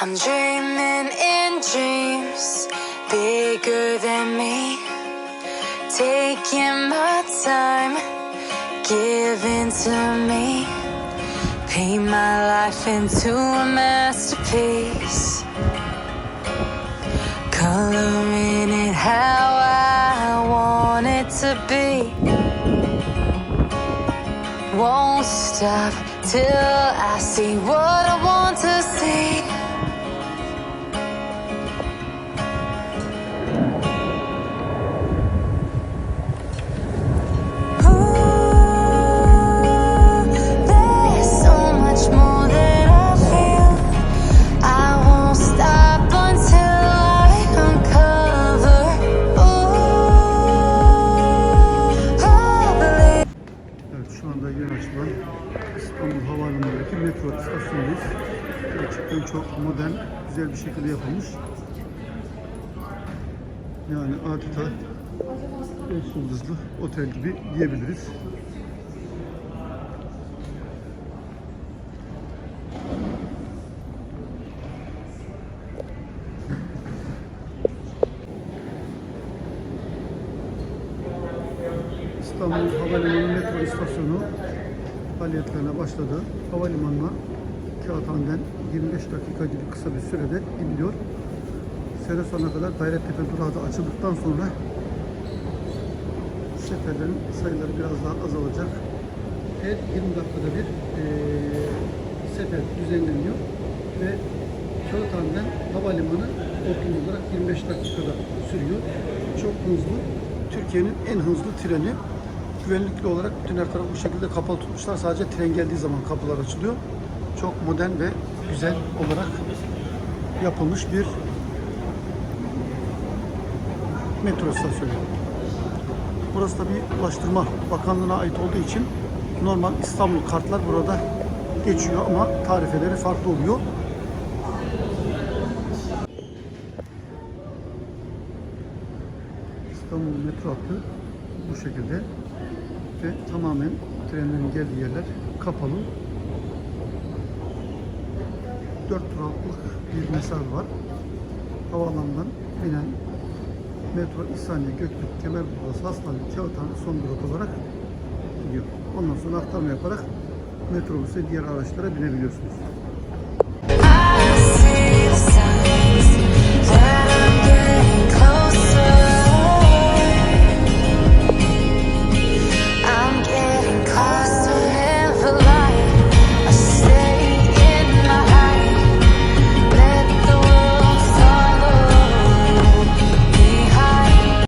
I'm dreaming in dreams bigger than me. Taking my time, giving to me. Paint my life into a masterpiece. Coloring it how I want it to be. Won't stop till I see what I want istasyonundayız. Gerçekten çok modern, güzel bir şekilde yapılmış. Yani adeta 5 yıldızlı otel gibi diyebiliriz. İstanbul Havalimanı metro istasyonu faaliyetlerine başladı. Havalimanına Kağıthane'den 25 dakika gibi kısa bir sürede iniliyor. Sene sonuna kadar Gayrettepe durağı da açıldıktan sonra seferlerin sayıları biraz daha azalacak. Her 20 dakikada bir eee, sefer düzenleniyor ve Kağıthane'den havalimanı optimum olarak 25 dakikada sürüyor. Çok hızlı. Türkiye'nin en hızlı treni. Güvenlikli olarak bütün her tarafı bu şekilde kapalı tutmuşlar. Sadece tren geldiği zaman kapılar açılıyor. Çok modern ve güzel olarak yapılmış bir metro istasyonu. Burası da bir Ulaştırma Bakanlığı'na ait olduğu için normal İstanbul kartlar burada geçiyor ama tarifeleri farklı oluyor. İstanbul metro hattı bu şekilde ve tamamen trenlerin geldiği yerler kapalı. 4 duraklık bir mesafe var. Havaalanından binen metro İhsaniye, Göktürk, Kemerburgaz, Hastane, Kağıthane son durak olarak gidiyor. Ondan sonra aktarma yaparak metrobüse diğer araçlara binebiliyorsunuz.